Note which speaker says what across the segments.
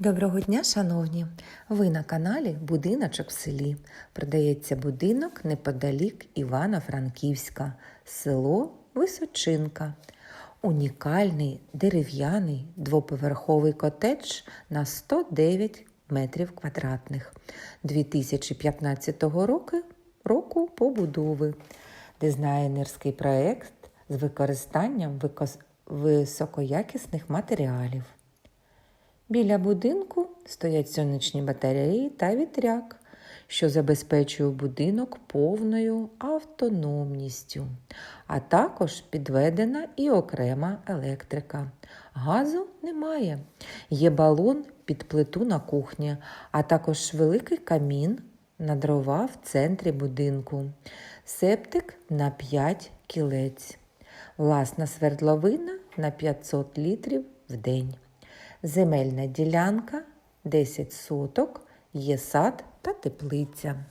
Speaker 1: Доброго дня, шановні! Ви на каналі Будиночок в селі. Продається будинок неподалік Івано-Франківська, село Височинка. Унікальний дерев'яний двоповерховий котедж на 109 метрів квадратних 2015 року, року побудови. Дизайнерський проект з використанням високоякісних матеріалів. Біля будинку стоять сонячні батареї та вітряк, що забезпечує будинок повною автономністю, а також підведена і окрема електрика. Газу немає. Є балон під плиту на кухні, а також великий камін на дрова в центрі будинку, септик на 5 кілець, власна свердловина на 500 літрів в день. Земельна ділянка 10 соток, є сад та теплиця.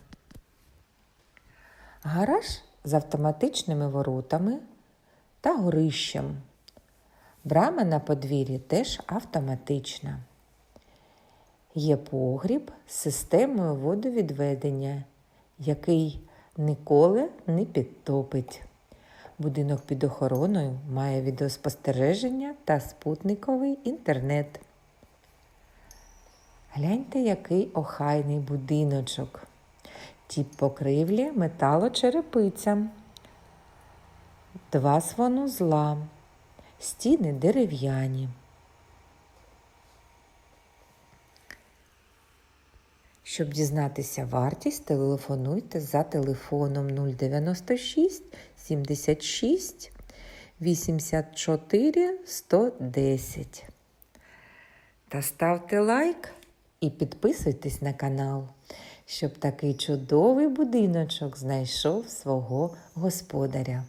Speaker 1: Гараж з автоматичними воротами та горищем. Брама на подвір'ї теж автоматична. Є погріб з системою водовідведення, який ніколи не підтопить. Будинок під охороною має відеоспостереження та спутниковий інтернет. Гляньте, який охайний будиночок. Тіп покривлі металочерепиця. Два сванузла. Стіни дерев'яні. Щоб дізнатися вартість, телефонуйте за телефоном 096 76 84 110. Та ставте лайк і підписуйтесь на канал, щоб такий чудовий будиночок знайшов свого господаря.